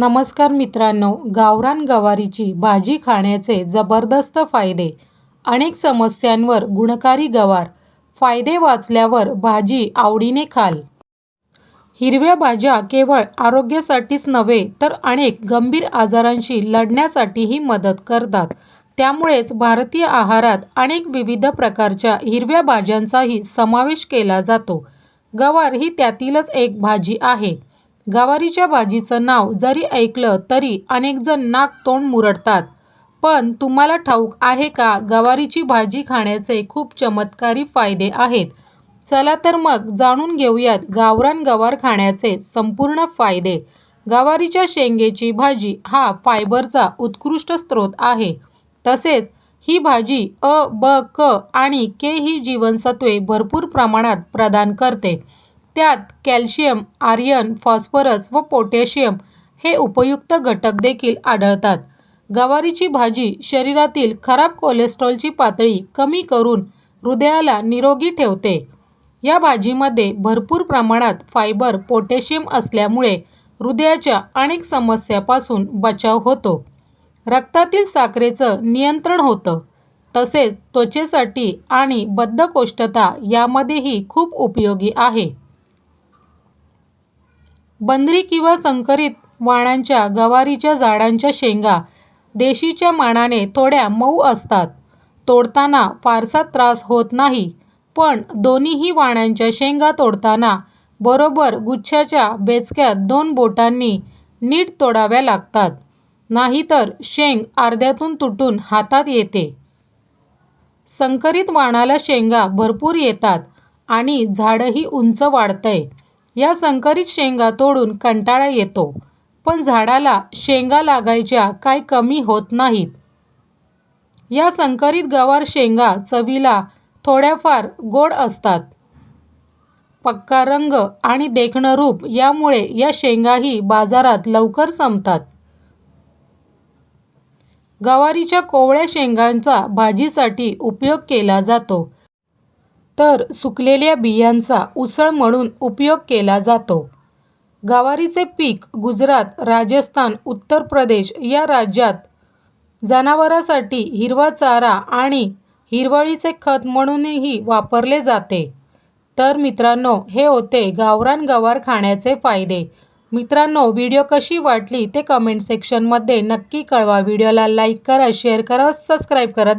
नमस्कार मित्रांनो गावरान गवारीची भाजी खाण्याचे जबरदस्त फायदे. अनेक समस्यांवर गुणकारी गवार. फायदे वाचल्यावर भाजी आवडीने खाल. हिरव्या भाज्या केवळ आरोग्यासाठीच नव्हे तर अनेक गंभीर आजारांशी लढण्यासाठीही मदत करतात. त्यामुळेच भारतीय आहारात अनेक विविध प्रकारच्या हिरव्या भाज्यांचाही समावेश केला जातो. गवार ही त्यातीलच एक भाजी आहे. गवारीच्या भाजीचं नाव जरी ऐकलं तरी अनेकजण नाक तोंड मुरडतात. पण तुम्हाला ठाऊक आहे का? गवारीची भाजी खाण्याचे खूप चमत्कारी फायदे आहेत. चला तर मग जाणून घेऊयात गावरान गवार खाण्याचे संपूर्ण फायदे. गवारीच्या शेंगेची भाजी हा फायबरचा उत्कृष्ट स्रोत आहे. तसेच ही भाजी अ ब क आणि के ही जीवनसत्वे भरपूर प्रमाणात प्रदान करते. त्यात कॅल्शियम आर्यन फॉस्फरस व पोटॅशियम हे उपयुक्त घटक देखील आढळतात. गवारीची भाजी शरीरातील खराब कोलेस्ट्रॉलची पातळी कमी करून हृदयाला निरोगी ठेवते. या भाजीमध्ये भरपूर प्रमाणात फायबर पोटॅशियम असल्यामुळे हृदयाच्या अनेक समस्यापासून बचाव होतो. रक्तातील साखरेचं नियंत्रण होतं. तसेच त्वचेसाठी आणि बद्धकोष्ठता यामध्येही खूप उपयोगी आहे. बंदरी किंवा संकरित वाणांच्या गवारीच्या झाडांच्या शेंगा देशीच्या मानाने थोड्या मऊ असतात. तोडताना फारसा त्रास होत नाही पण दोन्हीही वाणांच्या शेंगा तोडताना बरोबर गुच्छाच्या बेचक्यात दोन बोटांनी नीट तोडाव्या लागतात नाहीतर शेंग अर्ध्यातून तुटून हातात येते. संकरित वाणाला शेंगा भरपूर येतात आणि झाडही उंच वाढतंय. या संकरित शेंगा तोडून कंटाळा येतो पण झाडाला शेंगा लागायच्या काय कमी होत नाहीत. या संकरित गवार शेंगा चवीला थोड्याफार गोड असतात. पक्का रंग आणि देखणं रूप यामुळे या शेंगाही बाजारात लवकर संपतात. गवारीच्या कोवळ्या शेंगांचा भाजीसाठी उपयोग केला जातो. तर सुकलेल्या बियांचा उसळ म्हणून उपयोग केला जातो. गवारीचे पीक गुजरात राजस्थान उत्तर प्रदेश या राज्यात जनावरासाठी हिरवा चारा आणि हिरवळीचे खत म्हणूनही वापरले जाते. तर मित्रांनो हे होते गावरान गवार खाण्याचे फायदे. मित्रांनो व्हिडिओ कशी वाटली ते कमेंट सेक्शनमध्ये नक्की कळवा. व्हिडिओला लाईक करा शेअर करा सबस्क्राईब करा.